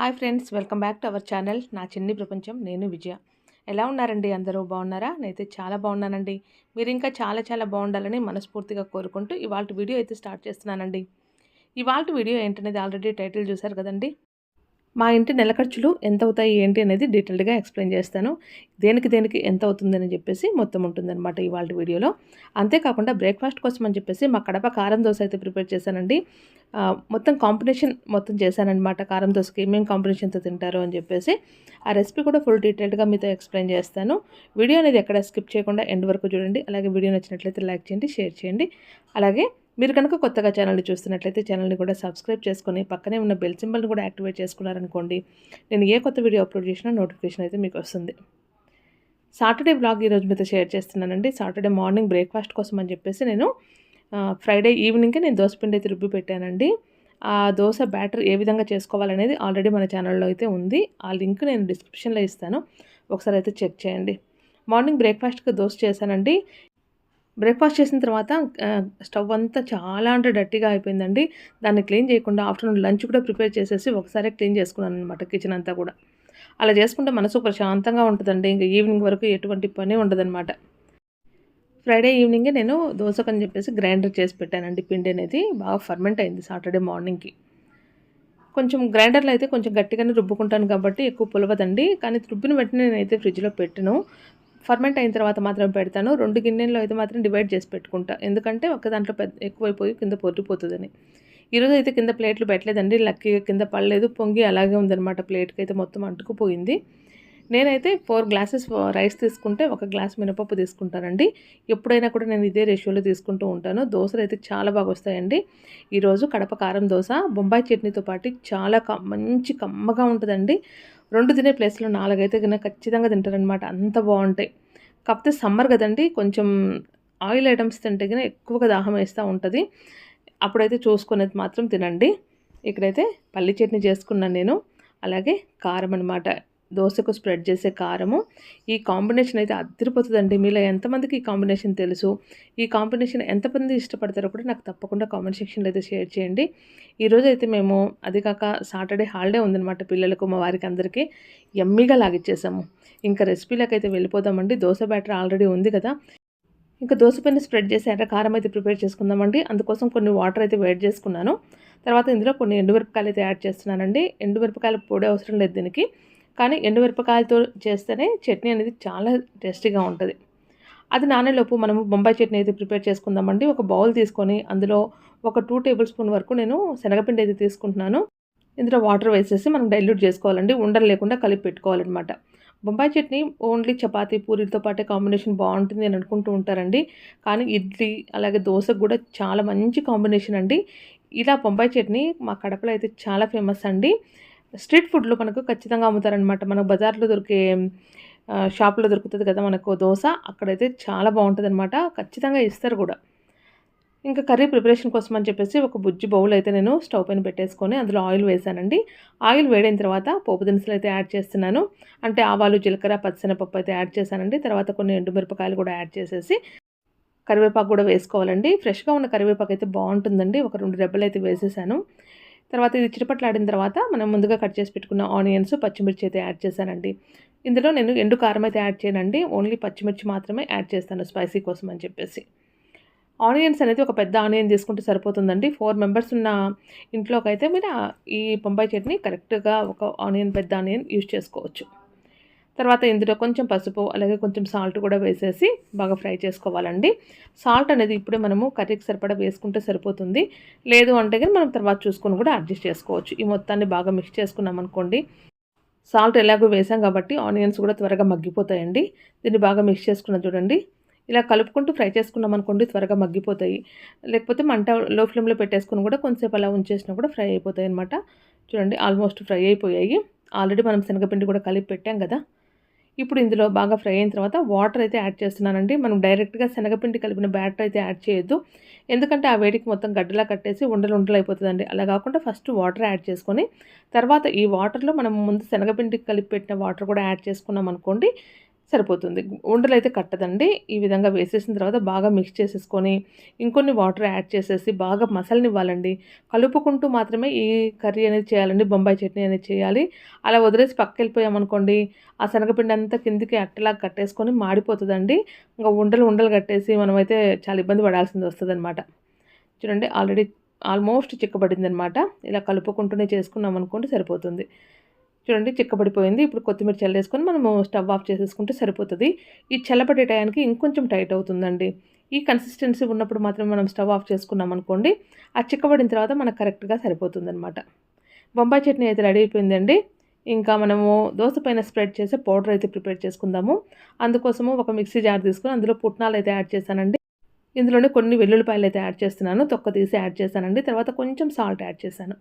Hi friends welcome back to our channel. నా చిన్ని ప్రపంచం నేను విజయ. ఎలా ఉన్నారండి అందరూ? బాగున్నారా? నేనైతే చాలా బాగున్నానండి. మీరు ఇంకా చాలా చాలా బాగుండాలని మనస్ఫూర్తిగా కోరుకుంటూ ఇవాళ వీడియో అయితే స్టార్ట్ చేస్తున్నానండి. ఇవాళ వీడియో ఏంటనేది ఆల్రెడీ టైటిల్ చూసారు కదండి. మా ఇంటి నెల ఖర్చులు ఎంత అవుతాయి ఏంటి అనేది డీటెయిల్డ్గా ఎక్స్ప్లెయిన్ చేస్తాను. దేనికి దేనికి ఎంత అవుతుందని చెప్పేసి మొత్తం ఉంటుందన్నమాట ఇవాళ వీడియోలో. అంతేకాకుండా బ్రేక్ఫాస్ట్ కోసం అని చెప్పేసి మా కడప కారం దోశ అయితే ప్రిపేర్ చేశానండి. మొత్తం కాంబినేషన్ మొత్తం చేశానన్నమాట. కారం దోశకి ఏమేమి కాంబినేషన్తో తింటారు అని చెప్పేసి ఆ రెసిపీ కూడా ఫుల్ డీటెయిల్డ్గా మీతో ఎక్స్ప్లెయిన్ చేస్తాను. వీడియో అనేది ఎక్కడ స్కిప్ చేయకుండా ఎండ్ వరకు చూడండి. అలాగే వీడియో నచ్చినట్లయితే లైక్ చేయండి షేర్ చేయండి. అలాగే మీరు కనుక కొత్తగా ఛానల్ని చూస్తున్నట్లయితే ఛానల్ని కూడా సబ్స్క్రైబ్ చేసుకొని పక్కనే ఉన్న బెల్ సింబల్ని కూడా యాక్టివేట్ చేసుకున్నారనుకోండి నేను ఏ కొత్త వీడియో అప్లోడ్ చేసినా నోటిఫికేషన్ అయితే మీకు వస్తుంది. సాటర్డే బ్లాగ్ ఈరోజు మీతో షేర్ చేస్తున్నానండి. సాటర్డే మార్నింగ్ బ్రేక్ఫాస్ట్ కోసం అని చెప్పేసి నేను ఫ్రైడే ఈవినింగ్కి నేను దోశపిండి అయితే రుబ్బి పెట్టానండి. ఆ దోశ బ్యాటర్ ఏ విధంగా చేసుకోవాలనేది ఆల్రెడీ మన ఛానల్లో అయితే ఉంది. ఆ లింక్ నేను డిస్క్రిప్షన్లో ఇస్తాను. ఒకసారి అయితే చెక్ చేయండి. మార్నింగ్ బ్రేక్ఫాస్ట్కి దోశ చేశానండి. బ్రేక్ఫాస్ట్ చేసిన తర్వాత స్టవ్ అంతా చాలా అంటే డర్టీగా అయిపోయిందండి. దాన్ని క్లీన్ చేయకుండా ఆఫ్టర్నూన్ లంచ్ కూడా ప్రిపేర్ చేసేసి ఒకసారి క్లీన్ చేసుకున్నాను అనమాట కిచెన్ అంతా కూడా. అలా చేసుకుంటే మనసు ప్రశాంతంగా ఉంటుందండి. ఇంకా ఈవినింగ్ వరకు ఎటువంటి పని ఉండదన్నమాట. ఫ్రైడే ఈవినింగే నేను దోశకని చెప్పేసి గ్రైండర్ చేసి పెట్టానండి పిండి అనేది. బాగా ఫర్మెంట్ అయింది సాటర్డే మార్నింగ్కి. కొంచెం గ్రైండర్లో అయితే కొంచెం గట్టిగానే రుబ్బుకుంటాను కాబట్టి ఎక్కువ పులవదండి. కానీ రుబ్బిన వెంటనే నేనైతే ఫ్రిడ్జ్లో పెట్టను. ఫర్మెంట్ అయిన తర్వాత మాత్రం పెడతాను. రెండు గిన్నెల్లో అయితే మాత్రం డివైడ్ చేసి పెట్టుకుంటా. ఎందుకంటే ఒక దాంట్లో పెద్ద ఎక్కువైపోయి కింద పొద్దుపోతుందని ఈరోజు అయితే కింద ప్లేట్లు పెట్టలేదండి. లక్కీగా కింద పడలేదు. పొంగి అలాగే ఉందన్నమాట ప్లేట్కి అయితే మొత్తం అంటుకుపోయింది. నేనైతే ఫోర్ గ్లాసెస్ రైస్ తీసుకుంటే ఒక గ్లాస్ మినపప్పు తీసుకుంటానండి. ఎప్పుడైనా కూడా నేను ఇదే రేషియోలో తీసుకుంటూ ఉంటాను. దోశలు అయితే చాలా బాగా వస్తాయండి. ఈరోజు కడప కారం దోశ బొంబాయి చట్నీతో పాటు చాలా క- మంచి కమ్మగా ఉంటుందండి. రెండు తినే ప్లేస్లో నాలుగైతే కనుక ఖచ్చితంగా తింటారనమాట అంత బాగుంటాయి కాకపోతే సమ్మర్ కదండి కొంచెం ఆయిల్ ఐటమ్స్ తింటే కనుక ఎక్కువగా దాహం వేస్తూ ఉంటుంది. అప్పుడైతే చూసుకునేది మాత్రం తినండి. ఇక్కడైతే పల్లి చట్నీ చేసుకున్నాను నేను. అలాగే కారం అనమాట దోశకు స్ప్రెడ్ చేసే కారము. ఈ కాంబినేషన్ అయితే అద్దరిపోతుందండి మీలో ఎంతమందికి ఈ కాంబినేషన్ తెలుసు? ఈ కాంబినేషన్ ఎంతమంది ఇష్టపడతారో కూడా నాకు తప్పకుండా కామెంట్ సెక్షన్లో అయితే షేర్ చేయండి. ఈరోజు అయితే మేము అది కాక సాటర్డే హాలిడే ఉందన్నమాట పిల్లలకు మా వారికి అందరికీ. ఎమ్మీగా లాగిచ్చేసాము. ఇంకా రెసిపీలకు అయితే వెళ్ళిపోదామండి. దోశ బ్యాటర్ ఆల్రెడీ ఉంది కదా. ఇంకా దోశ పైన స్ప్రెడ్ చేసి ఎర్ర కారం అయితే ప్రిపేర్ చేసుకుందామండి. అందుకోసం కొన్ని వాటర్ అయితే వేడి చేసుకున్నాను. తర్వాత ఇందులో కొన్ని ఎండుమిరపకాయలు అయితే యాడ్ చేస్తున్నానండి. ఎండుమిరపకాయల పొడి అవసరం లేదు దీనికి. కానీ ఎండుమిరపకాయలతో చేస్తేనే చట్నీ అనేది చాలా టేస్టీగా ఉంటుంది. అది నానేలోపు మనము బొంబాయి చట్నీ అయితే ప్రిపేర్ చేసుకుందామండి. ఒక బౌల్ తీసుకొని అందులో ఒక టూ టేబుల్ స్పూన్ వరకు నేను శనగపిండి అయితే తీసుకుంటున్నాను. ఇందులో వాటర్ వేసేసి మనం డైల్యూట్ చేసుకోవాలండి. ఉండలు లేకుండా కలిపి పెట్టుకోవాలన్నమాట. బొంబాయి చట్నీ ఓన్లీ చపాతీ పూరీలతో పాటే కాంబినేషన్ బాగుంటుంది అని అనుకుంటూ ఉంటారండి. కానీ ఇడ్లీ అలాగే దోశకు కూడా చాలా మంచి కాంబినేషన్ అండి. ఇలా బొంబాయి చట్నీ మా కడపలో అయితే చాలా ఫేమస్ అండి. స్ట్రీట్ ఫుడ్లో మనకు ఖచ్చితంగా అమ్ముతారనమాట మనకు బజార్లో దొరికే షాప్లో దొరుకుతుంది కదా మనకు దోశ అక్కడైతే చాలా బాగుంటుంది అనమాట ఖచ్చితంగా ఇస్తారు కూడా. ఇంకా కర్రీ ప్రిపరేషన్ కోసం అని చెప్పేసి ఒక బుజ్జి బౌల్ అయితే నేను స్టవ్ పైన పెట్టేసుకొని అందులో ఆయిల్ వేసానండి. ఆయిల్ వేడైన తర్వాత పోపు దినుసులు అయితే యాడ్ చేస్తున్నాను. అంటే ఆవాలు జీలకర్ర పచ్చిశనగపప్పు అయితే యాడ్ చేశానండి. తర్వాత కొన్ని ఎండుమిరపకాయలు కూడా యాడ్ చేసేసి కరివేపాకు కూడా వేసుకోవాలండి. ఫ్రెష్గా ఉన్న కరివేపాకు అయితే బాగుంటుందండి. ఒక రెండు రెబ్బలు అయితే వేసేసాను. తర్వాత ఇది చిటపట్లాడిన తర్వాత మనం ముందుగా కట్ చేసి పెట్టుకున్న ఆనియన్స్ పచ్చిమిర్చి అయితే యాడ్ చేశానండి. ఇందులో నేను ఎండు కారం అయితే యాడ్ చేయనండి. ఓన్లీ పచ్చిమిర్చి మాత్రమే యాడ్ చేస్తాను స్పైసీ కోసం అని చెప్పేసి. ఆనియన్స్ అనేది ఒక పెద్ద ఆనియన్ తీసుకుంటే సరిపోతుందండి. ఫోర్ మెంబర్స్ ఉన్న ఇంట్లోకి అయితే మీరు ఈ బొంబాయి చట్నీ కరెక్ట్గా ఒక ఆనియన్ పెద్ద ఆనియన్ యూజ్ చేసుకోవచ్చు. తర్వాత ఇందులో కొంచెం పసుపు అలాగే కొంచెం సాల్ట్ కూడా వేసేసి బాగా ఫ్రై చేసుకోవాలండి. సాల్ట్ అనేది ఇప్పుడే మనము కర్రీకి సరిపడా వేసుకుంటే సరిపోతుంది. లేదు అంటే కానీ మనం తర్వాత చూసుకొని కూడా అడ్జస్ట్ చేసుకోవచ్చు. ఈ మొత్తాన్ని బాగా మిక్స్ చేసుకున్నాం అనుకోండి. సాల్ట్ ఎలాగో వేసాం కాబట్టి ఆనియన్స్ కూడా త్వరగా మగ్గిపోతాయండి. దీన్ని బాగా మిక్స్ చేసుకున్న చూడండి. ఇలా కలుపుకుంటూ ఫ్రై చేసుకున్నాం అనుకోండి త్వరగా మగ్గిపోతాయి. లేకపోతే మంట లో ఫ్లేమ్లో పెట్టేసుకుని కూడా కొంచెంసేపు అలా ఉంచేసినా కూడా ఫ్రై అయిపోతాయి అనమాట చూడండి ఆల్మోస్ట్ ఫ్రై అయిపోయాయి. ఆల్రెడీ మనం శనగపిండి కూడా కలిపి పెట్టాం కదా. ఇప్పుడు ఇందులో బాగా ఫ్రై అయిన తర్వాత వాటర్ అయితే యాడ్ చేస్తున్నానండి. మనం డైరెక్ట్గా శనగపిండి కలిపిన బ్యాటర్ అయితే యాడ్ చేయొద్దు. ఎందుకంటే ఆ వేడికి మొత్తం గడ్డలా కట్టేసి ఉండలు ఉండలు అయిపోతుందండి. అలా కాకుండా ఫస్ట్ వాటర్ యాడ్ చేసుకొని తర్వాత ఈ వాటర్లో మనం ముందు శనగపిండి కలిపి పెట్టిన వాటర్ కూడా యాడ్ చేసుకున్నాం అనుకోండి సరిపోతుంది. ఉండలు అయితే కట్టదండి. ఈ విధంగా వేసేసిన తర్వాత బాగా మిక్స్ చేసేసుకొని ఇంకొన్ని వాటర్ యాడ్ చేసేసి బాగా మసలనివ్వాలండి. కలుపుకుంటూ మాత్రమే ఈ కర్రీ అనేది చేయాలండి. బొంబాయి చట్నీ అనేది చేయాలి. అలా వదిలేసి పక్క వెళ్ళిపోయామనుకోండి ఆ శనగపిండి అంతా కిందికి అట్టలా కట్టేసుకొని మాడిపోతుందండి. ఇంకా ఉండలు ఉండలు కట్టేసి మనమైతే చాలా ఇబ్బంది పడాల్సింది వస్తుంది అనమాట చూడండి ఆల్రెడీ ఆల్మోస్ట్ చిక్కబడింది అనమాట ఇలా కలుపుకుంటూనే చేసుకున్నాం అనుకోండి సరిపోతుంది. చూడండి చిక్కబడిపోయింది. ఇప్పుడు కొత్తిమీర చల్లేసుకొని మనము స్టవ్ ఆఫ్ చేసేసుకుంటే సరిపోతుంది. ఈ చల్లబడే టయానికి ఇంకొంచెం టైట్ అవుతుందండి. ఈ కన్సిస్టెన్సీ ఉన్నప్పుడు మాత్రం మనం స్టవ్ ఆఫ్ చేసుకున్నాం అనుకోండి ఆ చిక్కబడిన తర్వాత మనకు కరెక్ట్గా సరిపోతుందనమాట బొంబాయి చట్నీ అయితే రెడీ అయిపోయిందండి. ఇంకా మనము దోశ పైన స్ప్రెడ్ చేసే పౌడర్ అయితే ప్రిపేర్ చేసుకుందాము. అందుకోసము ఒక మిక్సీ జార్ తీసుకొని అందులో పుట్నాలు అయితే యాడ్ చేశానండి. ఇందులోనే కొన్ని వెల్లుల్లిపాయలు అయితే యాడ్ చేస్తున్నాను. తొక్క తీసి యాడ్ చేశానండి. తర్వాత కొంచెం సాల్ట్ యాడ్ చేశాను.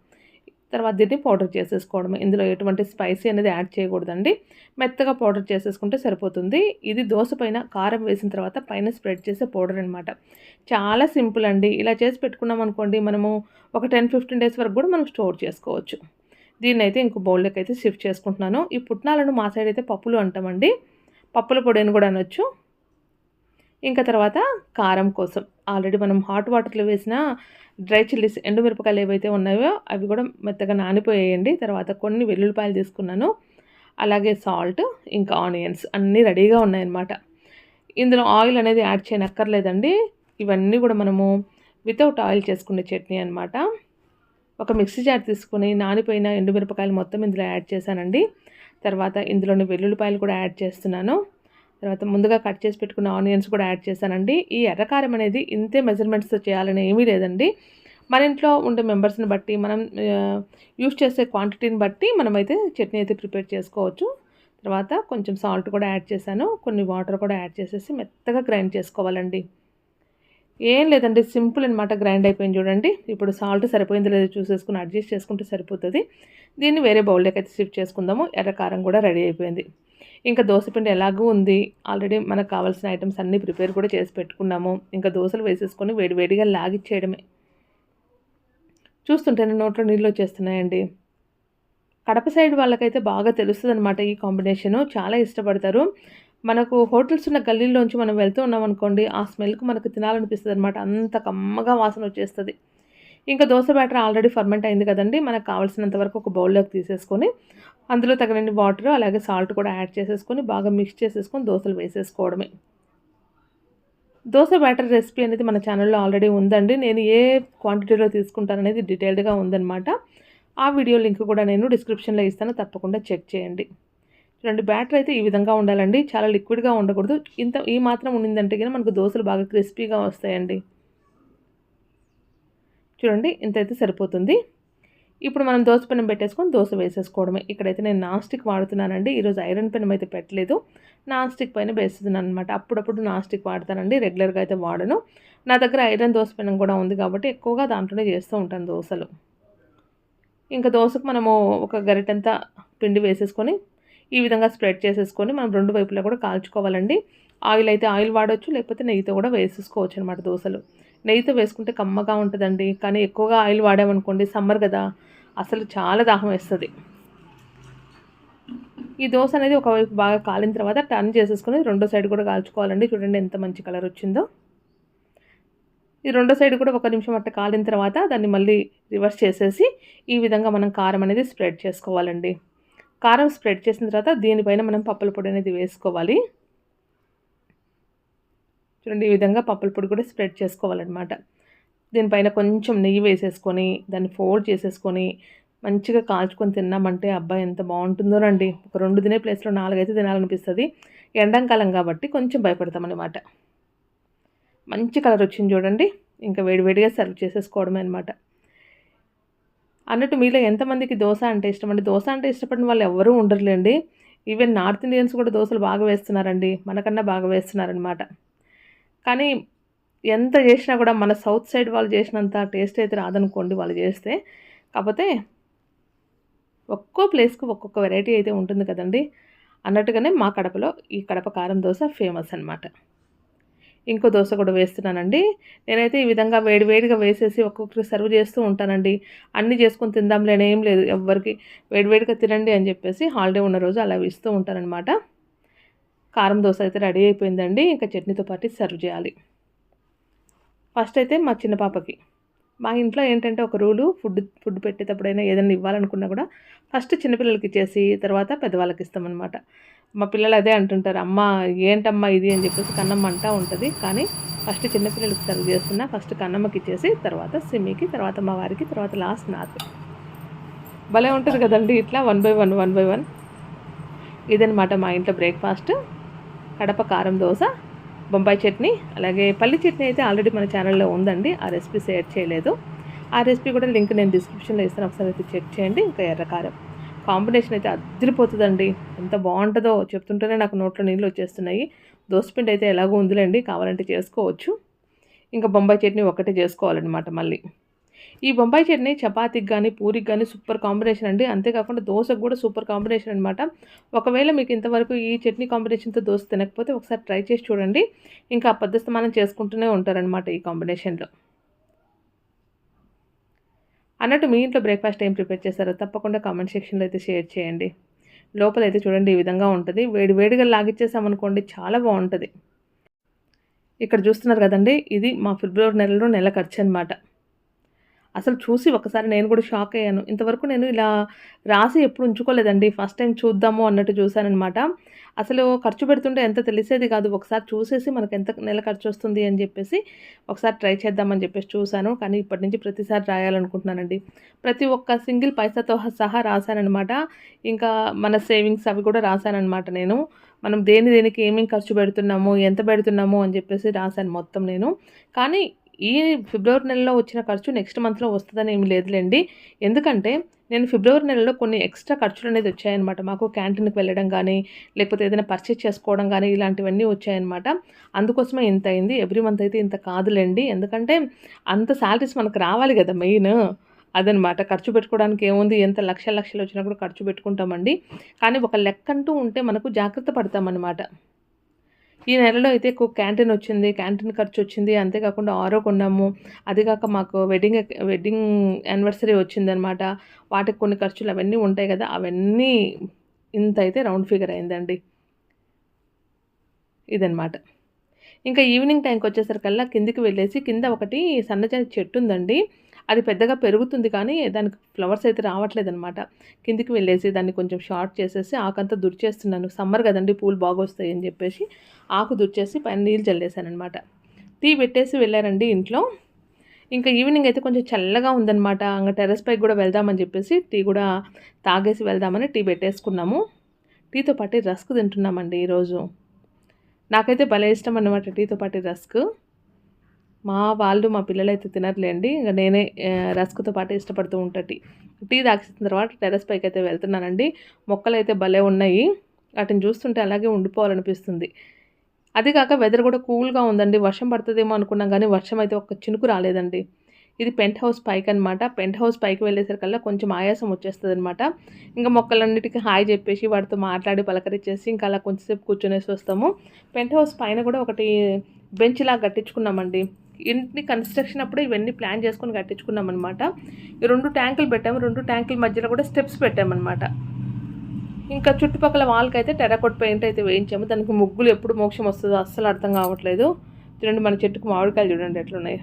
తర్వాత దీన్ని పౌడర్ చేసేసుకోవడం ఇందులో ఎటువంటి స్పైసీ అనేది యాడ్ చేయకూడదండి. మెత్తగా పౌడర్ చేసేసుకుంటే సరిపోతుంది. ఇది దోశ పైన కారం వేసిన తర్వాత పైన స్ప్రెడ్ చేసే పౌడర్ అనమాట చాలా సింపుల్ అండి. ఇలా చేసి పెట్టుకున్నాం అనుకోండి మనము ఒక టెన్ ఫిఫ్టీన్ డేస్ వరకు కూడా మనం స్టోర్ చేసుకోవచ్చు. దీన్ని అయితే ఇంకో బౌల్లోకి అయితే షిఫ్ట్ చేసుకుంటున్నాను. ఈ పుట్నాలను మా సైడ్ అయితే పప్పులు అంటామండి. పప్పుల పొడి అని కూడా అనొచ్చు. ఇంకా తర్వాత కారం కోసం. ఆల్రెడీ మనం హాట్ వాటర్లో వేసిన డ్రై చిల్లీస్ ఎండుమిరపకాయలు ఏవైతే ఉన్నాయో అవి కూడా మెత్తగా నానిపోయేయండి. తర్వాత కొన్ని వెల్లుల్లిపాయలు తీసుకున్నాను. అలాగే సాల్ట్ ఇంకా ఆనియన్స్ అన్నీ రెడీగా ఉన్నాయన్నమాట. ఇందులో ఆయిల్ అనేది యాడ్ చేయనక్కర్లేదండి. ఇవన్నీ కూడా మనము వితౌట్ ఆయిల్ చేసుకునే చట్నీ అనమాట ఒక మిక్సీ జార్ తీసుకొని నానిపోయిన ఎండుమిరపకాయలు మొత్తం ఇందులో యాడ్ చేశానండి. తర్వాత ఇందులోని వెల్లుల్లిపాయలు కూడా యాడ్ చేస్తున్నాను. తర్వాత ముందుగా కట్ చేసి పెట్టుకున్న ఆనియన్స్ కూడా యాడ్ చేశానండి. ఈ ఎర్రకారం అనేది ఇంతే మెజర్మెంట్స్తో చేయాలని ఏమీ లేదండి. మన ఇంట్లో ఉండే మెంబర్స్ని బట్టి మనం యూస్ చేసే క్వాంటిటీని బట్టి మనమైతే చట్నీ అయితే ప్రిపేర్ చేసుకోవచ్చు. తర్వాత కొంచెం సాల్ట్ కూడా యాడ్ చేశాను. కొన్ని వాటర్ కూడా యాడ్ చేసేసి మెత్తగా గ్రైండ్ చేసుకోవాలండి. ఏం లేదండి సింపుల్ అనమాట గ్రైండ్ అయిపోయింది చూడండి. ఇప్పుడు సాల్ట్ సరిపోయింది లేదో చూసేసుకుని అడ్జస్ట్ చేసుకుంటే సరిపోతుంది. దీన్ని వేరే బౌల్లోకి అయితే షిఫ్ట్ చేసుకుందాము. ఎర్రకారం కూడా రెడీ అయిపోయింది. ఇంకా దోశపిండి ఎలాగూ ఉంది. ఆల్రెడీ మనకు కావాల్సిన ఐటమ్స్ అన్నీ ప్రిపేర్ కూడా చేసి పెట్టుకున్నాము. ఇంకా దోశలు వేసేసుకొని వేడివేడిగా లాగిచ్చేయడమే. చూస్తుంటేనే నోట్లో నీళ్ళు వచ్చేస్తున్నాయండి. కడప సైడ్ వాళ్ళకైతే బాగా తెలుస్తుంది అనమాట ఈ కాంబినేషను. చాలా ఇష్టపడతారు. మనకు హోటల్స్ ఉన్న గల్లీలోంచి మనం వెళ్తూ ఉన్నాం అనుకోండి ఆ స్మెల్కి మనకు తినాలనిపిస్తుంది అనమాట అంత కమ్మగా వాసన వచ్చేస్తుంది. ఇంకా దోశ బ్యాటర్ ఆల్రెడీ ఫర్మెంట్ అయింది కదండి. మనకు కావాల్సినంత వరకు ఒక బౌల్లోకి తీసేసుకొని అందులో తగినన్ని వాటర్ అలాగే సాల్ట్ కూడా యాడ్ చేసేసుకొని బాగా మిక్స్ చేసేసుకొని దోశలు వేసేసుకోవడమే. దోశ బ్యాటర్ రెసిపీ అనేది మన ఛానల్లో ఆల్రెడీ ఉందండి. నేను ఏ క్వాంటిటీలో తీసుకుంటాననేది డీటెయిల్డ్గా ఉందన్నమాట. ఆ వీడియో లింక్ కూడా నేను డిస్క్రిప్షన్లో ఇస్తాను. తప్పకుండా చెక్ చేయండి. చూడండి బ్యాటర్ అయితే ఈ విధంగా ఉండాలండి. చాలా లిక్విడ్గా ఉండకూడదు. ఇంత ఈ మాత్రం ఉండిందంటే కానీ మనకు దోశలు బాగా క్రిస్పీగా వస్తాయండి. చూడండి ఇంత అయితే సరిపోతుంది. ఇప్పుడు మనం దోశ పెనం పెట్టేసుకొని దోశ వేసేసుకోవడమే. ఇక్కడైతే నేను నాన్ స్టిక్ వాడుతున్నానండి. ఈరోజు ఐరన్ పెనం అయితే పెట్టలేదు. నాన్ స్టిక్ పైన వేస్తున్నాను అనమాట అప్పుడప్పుడు నాన్ స్టిక్ వాడతానండి. రెగ్యులర్గా అయితే వాడను. నా దగ్గర ఐరన్ దోశ పెనం కూడా ఉంది కాబట్టి ఎక్కువగా దాంట్లోనే చేస్తూ ఉంటాను దోశలు ఇంకా దోశకు మనము ఒక గరిటంతా పిండి వేసేసుకొని ఈ విధంగా స్ప్రెడ్ చేసేసుకొని మనం రెండు వైపులా కూడా కాల్చుకోవాలండి. ఆయిల్ అయితే ఆయిల్ వాడవచ్చు లేకపోతే నెయ్యితో కూడా వేసేసుకోవచ్చు అనమాట దోశలు నెయ్యితో వేసుకుంటే కమ్మగా ఉంటుందండి. కానీ ఎక్కువగా ఆయిల్ వాడామనుకోండి సమ్మర్ కదా అసలు చాలా దాహం వేస్తుంది. ఈ దోశ అనేది ఒకవైపు బాగా కాలిన తర్వాత టర్న్ చేసేసుకొని రెండో సైడ్ కూడా కాల్చుకోవాలండి. చూడండి ఎంత మంచి కలర్ వచ్చిందో. ఈ రెండో సైడ్ కూడా ఒక నిమిషం అట్ట కాలిన తర్వాత దాన్ని మళ్ళీ రివర్స్ చేసేసి ఈ విధంగా మనం కారం అనేది స్ప్రెడ్ చేసుకోవాలండి. కారం స్ప్రెడ్ చేసిన తర్వాత దీనిపైన మనం పప్పుల పొడి అనేది వేసుకోవాలి. చూడండి ఈ విధంగా పప్పుల పొడి కూడా స్ప్రెడ్ చేసుకోవాలన్నమాట. దీనిపైన కొంచెం నెయ్యి వేసేసుకొని దాన్ని ఫోల్డ్ చేసేసుకొని మంచిగా కాల్చుకొని తిన్నామంటే అబ్బాయి ఎంత బాగుంటుందోనండి ఒక రెండు తినే ప్లేస్లో నాలుగైతే తినాలనిపిస్తుంది. ఎండాకాలం కాబట్టి కొంచెం భయపడతామన్నమాట. మంచి కలర్ వచ్చింది చూడండి. ఇంకా వేడివేడిగా సర్వ్ చేసేసుకోవడమే అనమాట అన్నట్టు మీలో ఎంతమందికి దోశ అంటే ఇష్టం అండి? దోశ అంటే ఇష్టపడిన వాళ్ళు ఎవరూ ఉండరులేండి. ఈవెన్ నార్త్ ఇండియన్స్ కూడా దోశలు బాగా వేస్తున్నారండి. మనకన్నా బాగా వేస్తున్నారనమాట కానీ ఎంత చేసినా కూడా మన సౌత్ సైడ్ వాళ్ళు చేసినంత టేస్ట్ అయితే రాదనుకోండి వాళ్ళు చేస్తే. కాకపోతే ఒక్కో ప్లేస్కి ఒక్కొక్క వెరైటీ అయితే ఉంటుంది కదండి. అన్నట్టుగానే మా కడపలో ఈ కడప కారం దోశ ఫేమస్ అనమాట ఇంకో దోశ కూడా వేస్తున్నానండి. నేనైతే ఈ విధంగా వేడివేడిగా వేసేసి ఒక్కొక్కరు సర్వ్ చేస్తూ ఉంటానండి. అన్నీ చేసుకొని తిందాంలేని ఏం లేదు ఎవరికి వేడివేడిగా తినండి అని చెప్పేసి హాలిడే ఉన్న రోజు అలా ఇస్తూ ఉంటానన్నమాట. కారం దోశ అయితే రెడీ అయిపోయిందండి. ఇంకా చట్నీతో పాటు సర్వ్ చేయాలి. ఫస్ట్ అయితే మా చిన్న పాపకి. మా ఇంట్లో ఏంటంటే ఒక రూలు ఫుడ్ ఫుడ్ పెట్టేటప్పుడైనా ఏదైనా ఇవ్వాలనుకున్నా కూడా ఫస్ట్ చిన్నపిల్లలకి ఇచ్చేసి తర్వాత పెద్దవాళ్ళకి ఇస్తామన్నమాట. మా పిల్లలు అదే అంటుంటారు అమ్మ ఏంటమ్మా ఇది? అని చెప్పేసి కన్నమ్మ అంటా ఉంటుంది. కానీ ఫస్ట్ చిన్నపిల్లలకి సర్వ్ చేస్తున్నా ఫస్ట్ కన్నమ్మకి ఇచ్చేసి తర్వాత సిమ్మికి తర్వాత మా వారికి తర్వాత లాస్ట్ నాకు భలే ఉంటుంది కదండి ఇట్లా one by one one by one. ఇదనమాట మా ఇంట్లో బ్రేక్ఫాస్ట్. కడప కారం దోశ బొంబాయి చట్నీ అలాగే పల్లి చట్నీ అయితే ఆల్రెడీ మన ఛానల్లో ఉందండి. ఆ రెసిపీ షేర్ చేయలేదు. ఆ రెసిపీ కూడా లింక్ నేను డిస్క్రిప్షన్లో ఇస్తాను. ఒకసారి అయితే చెక్ చేయండి. ఇంకా ఎర్రకారం కాంబినేషన్ అయితే అద్దరిపోతుందండి ఎంత బాగుంటుందో చెప్తుంటేనే నాకు నోట్లో నీళ్ళు వచ్చేస్తున్నాయి. దోసపిండి అయితే ఎలాగో ఉందిలేండి. కావాలంటే చేసుకోవచ్చు. ఇంకా బొంబాయి చట్నీ ఒకటే చేసుకోవాలన్నమాట మళ్ళీ. ఈ బొంబాయి చట్నీ చపాతీకి కానీ పూరికి కానీ సూపర్ కాంబినేషన్ అండి. అంతేకాకుండా దోశకు కూడా సూపర్ కాంబినేషన్ అనమాట ఒకవేళ మీకు ఇంతవరకు ఈ చట్నీ కాంబినేషన్తో దోశ తినకపోతే ఒకసారి ట్రై చేసి చూడండి. ఇంకా పద్ధతి చేసుకుంటూనే ఉంటారనమాట ఈ కాంబినేషన్లో అన్నట్టు మీ ఇంట్లో బ్రేక్ఫాస్ట్ ఏం ప్రిపేర్ చేస్తారో తప్పకుండా కామెంట్ సెక్షన్లో అయితే షేర్ చేయండి. లోపల అయితే చూడండి ఈ విధంగా ఉంటుంది. వేడి వేడిగా లాగిచ్చేసామనుకోండి చాలా బాగుంటుంది. ఇక్కడ చూస్తున్నారు కదండి ఇది మా ఫిబ్రవరి నెలలో నెల ఖర్చు అనమాట అసలు చూసి ఒకసారి నేను కూడా షాక్ అయ్యాను. ఇంతవరకు నేను ఇలా రాసి ఎప్పుడు ఉంచుకోలేదండి. ఫస్ట్ టైం చూద్దాము అన్నట్టు చూశానమాట అసలు ఖర్చు పెడుతుంటే ఎంత తెలిసేది కాదు. ఒకసారి చూసేసి మనకు ఎంత నెల ఖర్చు వస్తుంది అని చెప్పేసి ఒకసారి ట్రై చేద్దామని చెప్పేసి చూశాను. కానీ ఇప్పటి నుంచి ప్రతిసారి రాయాలనుకుంటున్నానండి. ప్రతి ఒక్క సింగిల్ పైసాతో సహా రాశానమాట ఇంకా మన సేవింగ్స్ అవి కూడా రాశానమాట నేను. మనం దేని దేనికి ఏమేమి ఖర్చు పెడుతున్నాము ఎంత పెడుతున్నాము అని చెప్పేసి రాశాను మొత్తం నేను. కానీ ఈ ఫిబ్రవరి నెలలో వచ్చిన ఖర్చు నెక్స్ట్ మంత్లో వస్తుందని ఏమి లేదులేండి. ఎందుకంటే నేను ఫిబ్రవరి నెలలో కొన్ని ఎక్స్ట్రా ఖర్చులు అనేది వచ్చాయన్నమాట. మాకు క్యాంటీన్కి వెళ్ళడం కానీ లేకపోతే ఏదైనా పర్చేస్ చేసుకోవడం కానీ ఇలాంటివన్నీ వచ్చాయన్నమాట. అందుకోసమే ఇంత అయింది. ఎవ్రీ మంత్ అయితే ఇంత కాదులేండి. ఎందుకంటే అంత శాలరీస్ మనకు రావాలి కదా మెయిన్ అదనమాట ఖర్చు పెట్టుకోవడానికి ఏముంది? ఎంత లక్షల లక్షలు వచ్చినా కూడా ఖర్చు పెట్టుకుంటామండి. కానీ ఒక లెక్కంటూ ఉంటే మనకు జాగ్రత్త పడతామన్నమాట. ఈ నెలలో అయితే ఎక్కువ క్యాంటీన్ వచ్చింది క్యాంటీన్ ఖర్చు వచ్చింది. అంతేకాకుండా ఆరో కొన్నాము. అదిగాక మాకు వెడ్డింగ్ వెడ్డింగ్ యానివర్సరీ వచ్చిందనమాట వాటికి కొన్ని ఖర్చులు అవన్నీ ఉంటాయి కదా అవన్నీ ఇంత అయితే రౌండ్ ఫిగర్ అయిందండి. ఇదనమాట ఇంకా ఈవినింగ్ టైంకి వచ్చేసరికల్లా కిందికి వెళ్ళేసి కింద ఒకటి సన్నజాతి చెట్టు ఉందండి. అది పెద్దగా పెరుగుతుంది కానీ దానికి ఫ్లవర్స్ అయితే రావట్లేదు అనమాట కిందికి వెళ్ళేసి దాన్ని కొంచెం షార్ట్ చేసేసి ఆకంతా దుర్చేస్తున్నాను. సమ్మర్ కదండి పూలు బాగా వస్తాయి అని చెప్పేసి ఆకు దుర్చేసి పైన నీళ్ళు చల్లేసానమాట టీ పెట్టేసి వెళ్ళారండి ఇంట్లో. ఇంకా ఈవినింగ్ అయితే కొంచెం చల్లగా ఉందన్నమాట. ఇంకా టెర్రస్ పైకి కూడా వెళ్దామని చెప్పేసి టీ కూడా తాగేసి వెళ్దామని టీ పెట్టేసుకున్నాము. టీతో పాటు రస్క్ తింటున్నామండి ఈరోజు. నాకైతే భలే ఇష్టం అన్నమాట టీతో పాటు రస్క్. మా వాళ్ళు మా పిల్లలు అయితే తినట్లేండి ఇంకా నేనే రస్కుతో పాటు ఇష్టపడుతూ ఉంటా టీ. టీ తాగిసిన తర్వాత టెరస్ పైకి అయితే వెళ్తున్నానండి. మొక్కలు అయితే భలే ఉన్నాయి. వాటిని చూస్తుంటే అలాగే ఉండిపోవాలనిపిస్తుంది. అది కాక వెదర్ కూడా కూల్గా ఉందండి. వర్షం పడుతుందేమో అనుకున్నాం కానీ వర్షం అయితే ఒక చినుకు రాలేదండి. ఇది పెంట్ హౌస్ పైకి అనమాట పెంట్ హౌస్ పైకి వెళ్ళేసరికల్లా కొంచెం ఆయాసం వచ్చేస్తుంది అనమాట ఇంకా మొక్కలన్నిటికీ హాయ్ చెప్పేసి వాటితో మాట్లాడి పలకరించేసి ఇంకా అలా కొంచెంసేపు కూర్చునేసి వస్తాము. పెంట్ హౌస్ పైన కూడా ఒకటి బెంచ్ లాగా కట్టించుకున్నామండి. ఇంటిని కన్స్ట్రక్షన్ అప్పుడు ఇవన్నీ ప్లాన్ చేసుకొని కట్టించుకున్నాం అనమాట ఈ రెండు ట్యాంకులు పెట్టాము. రెండు ట్యాంకుల మధ్యలో కూడా స్టెప్స్ పెట్టామన్నమాట. ఇంకా చుట్టుపక్కల వాళ్ళకి అయితే టెరాకోట్ పెయింట్ అయితే వేయించాము. దానికి ముగ్గులు ఎప్పుడు మోక్షం వస్తుందో అస్సలు అర్థం కావట్లేదు. చూడండి మన చెట్టుకు మామిడికాయలు చూడండి ఎట్లున్నాయి.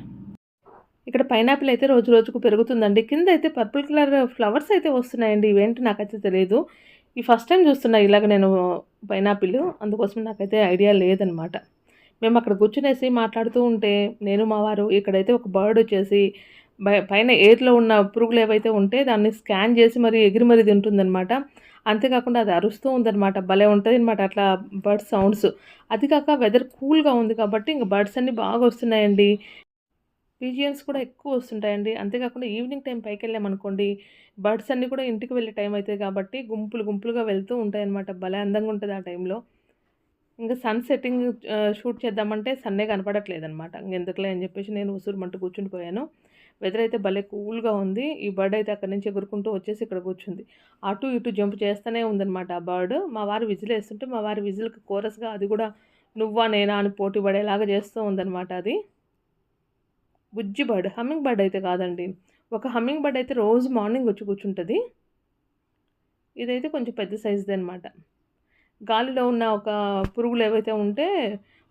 ఇక్కడ పైనాపిల్ అయితే రోజు రోజుకు పెరుగుతుందండి. కింద అయితే పర్పుల్ కలర్ ఫ్లవర్స్ అయితే వస్తున్నాయండి. ఇవేంటి నాకైతే తెలియదు. ఈ ఫస్ట్ టైం చూస్తున్నా ఇలాగ నేను పైనాపిల్. అందుకోసం నాకైతే ఐడియా లేదనమాట మేము అక్కడ కూర్చునేసి మాట్లాడుతూ ఉంటే నేను మా వారు ఇక్కడైతే ఒక బర్డ్ వచ్చేసి పైన ఎయిర్లో ఉన్న పురుగులు ఏవైతే ఉంటే దాన్ని స్కాన్ చేసి మరి ఎగిరి మరి తింటుందనమాట అంతేకాకుండా అది అరుస్తూ ఉందనమాట భలే ఉంటుంది అనమాట అట్లా బర్డ్స్ సౌండ్స్. అది కాక వెదర్ కూల్గా ఉంది కాబట్టి ఇంకా బర్డ్స్ అన్నీ బాగా వస్తున్నాయండి. పీజియన్స్ కూడా ఎక్కువ వస్తుంటాయండి. అంతేకాకుండా ఈవినింగ్ టైం పైకి వెళ్ళామనుకోండి బర్డ్స్ అన్నీ కూడా ఇంటికి వెళ్ళే టైం అవుతుంది కాబట్టి గుంపులు గుంపులుగా వెళ్తూ ఉంటాయన్నమాట. భలే అందంగా ఉంటుంది ఆ టైంలో. ఇంకా సన్ సెట్టింగ్ షూట్ చేద్దామంటే సన్నే కనపడట్లేదు అనమాట ఇంకెందుకులే అని చెప్పేసి నేను ఉసురుమంటూ కూర్చుని పోయాను. వెదర్ అయితే భలే కూల్గా ఉంది. ఈ బర్డ్ అయితే అక్కడి నుంచి ఎగురుకుంటూ వచ్చేసి ఇక్కడ కూర్చుంది. అటు ఇటు జంప్ చేస్తూనే ఉందన్నమాట ఆ బర్డ్. మా వారు విజిల్ వేస్తుంటే మా వారి విజిల్కి కోరస్గా అది కూడా నువ్వా నేనా అని పోటీ పడేలాగా చేస్తూ ఉందన్నమాట అది. బుజ్జి బర్డ్ హమ్మింగ్ బర్డ్ అయితే కాదండి. ఒక హమ్మింగ్ బర్డ్ అయితే రోజు మార్నింగ్ వచ్చి కూర్చుంటుంది. ఇదైతే కొంచెం పెద్ద సైజుది అనమాట గాలిలో ఉన్న ఒక పురుగులు ఏవైతే ఉంటే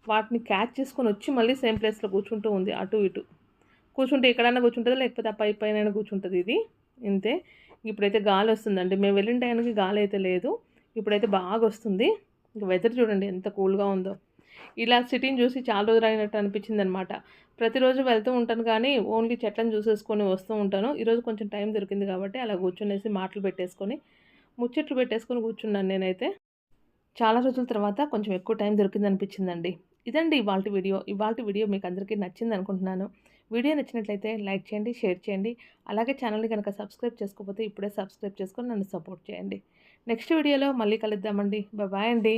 వాటిని క్యాచ్ చేసుకొని వచ్చి మళ్ళీ సేమ్ ప్లేస్లో కూర్చుంటూ ఉంది అటు ఇటు. కూర్చుంటే ఎక్కడైనా కూర్చుంటుంది? లేకపోతే ఆ పై పైన కూర్చుంటుంది ఇది. ఇంతే. ఇప్పుడైతే గాలి వస్తుందండి. మేము వెళ్ళిన టైంకి గాలి అయితే లేదు. ఇప్పుడైతే బాగా వస్తుంది. ఇంకా వెదర్ చూడండి ఎంత కూల్గా ఉందో. ఇలా సిటీని చూసి చాలా రోజులు అయినట్టు అనిపించింది అనమాట ప్రతిరోజు వెళ్తూ ఉంటాను కానీ ఓన్లీ చెట్లను చూసేసుకొని వస్తూ ఉంటాను. ఈరోజు కొంచెం టైం దొరికింది కాబట్టి అలా కూర్చునేసి మాటలు పెట్టేసుకొని ముచ్చట్లు పెట్టేసుకొని కూర్చున్నాను నేనైతే. చాలా రోజుల తర్వాత కొంచెం ఎక్కువ టైం దొరికింది అనిపించిందండి ఇదండి ఇవాళ వీడియో. ఇవాళ వీడియో మీకు అందరికీ నచ్చింది అనుకుంటున్నాను. వీడియో నచ్చినట్లయితే లైక్ చేయండి షేర్ చేయండి. అలాగే ఛానల్ని కనుక సబ్స్క్రైబ్ చేసుకోకపోతే ఇప్పుడే సబ్స్క్రైబ్ చేసుకొని నన్ను సపోర్ట్ చేయండి. నెక్స్ట్ వీడియోలో మళ్ళీ కలుద్దామండి. బాయ్ అండి.